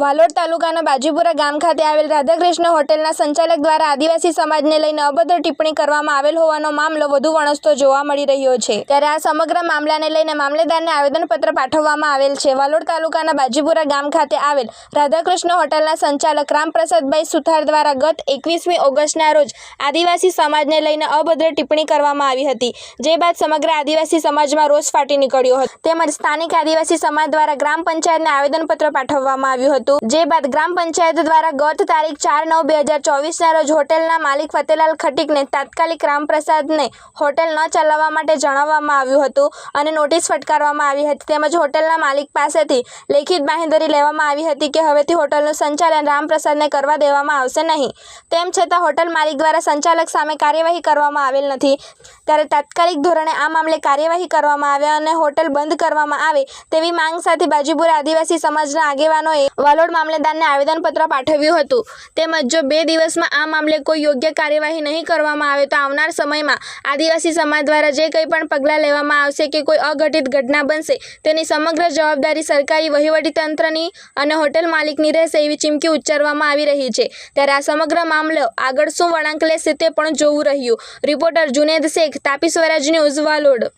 વાલોડ તાલુકાના બાજીપુરા ગામ ખાતે આવેલ રાધાકૃષ્ણ હોટેલના સંચાલક દ્વારા આદિવાસી સમાજને લઈને અભદ્ર ટિપ્પણી કરવામાં આવેલ હોવાનો મામલો વધુ વણસતો જોવા મળી રહ્યો છે. ત્યારે આ સમગ્ર મામલાને લઈને મામલેદારને આવેદનપત્ર પાઠવવામાં આવેલ છે. વાલોડ તાલુકાના બાજીપુરા ગામ ખાતે આવેલ રાધાકૃષ્ણ હોટલના સંચાલક રામપ્રસાદભાઈ સુથાર દ્વારા ગત એકવીસમી ઓગસ્ટના રોજ આદિવાસી સમાજને લઈને અભદ્ર ટિપ્પણી કરવામાં આવી હતી, જે બાદ સમગ્ર આદિવાસી સમાજમાં રોષ ફાટી નીકળ્યો હતો. તેમજ સ્થાનિક આદિવાસી સમાજ દ્વારા ગ્રામ પંચાયતને આવેદનપત્ર પાઠવવામાં આવ્યું હતું. જે બાદ ગ્રામ પંચાયત દ્વારા ગત તારીખ ચાર નવ બે હજાર ચોવીસના રોજ હોટેલના માલિક ફતેલાલ ખટીકને તાત્કાલિક રામપ્રસાદને હોટેલ ન ચલાવવા માટે જણાવવામાં આવ્યું હતું અને નોટિસ ફટકારવામાં આવી હતી. તેમજ હોટેલના માલિક પાસેથી લેખિત બાંહેધરી લેવામાં આવી હતી કે હવેથી હોટલનું સંચાલન રામપ્રસાદને કરવા દેવામાં આવશે નહીં. તેમ છતાં હોટલ માલિક દ્વારા સંચાલક સામે કાર્યવાહી કરવામાં આવેલ નથી. ત્યારે તાત્કાલિક ધોરણે આ મામલે કાર્યવાહી કરવામાં આવે અને હોટેલ બંધ કરવામાં આવે તેવી માંગ સાથે બાજીપુરા આદિવાસી સમાજના આગેવાનોએ વાલોડ મામલેદારને આવેદનપત્ર પાઠવ્યું હતું. તેમજ જો બે દિવસમાં આ મામલે કોઈ યોગ્ય કાર્યવાહી નહીં કરવામાં આવે તો આવનાર સમયમાં આદિવાસી સમાજ દ્વારા જે કંઈ પણ પગલાં લેવામાં આવશે કે કોઈ અઘટિત ઘટના બનશે, તેની સમગ્ર જવાબદારી સરકારી વહીવટીતંત્રની અને હોટેલ માલિકની રહેશે એવી ચીમકી ઉચ્ચારવામાં આવી રહી છે. ત્યારે આ સમગ્ર મામલો આગળ શું વળાંક લેશે તે પણ જોવું રહ્યું. Reporter Juned Shaikh, Tapi Swaraj news Valod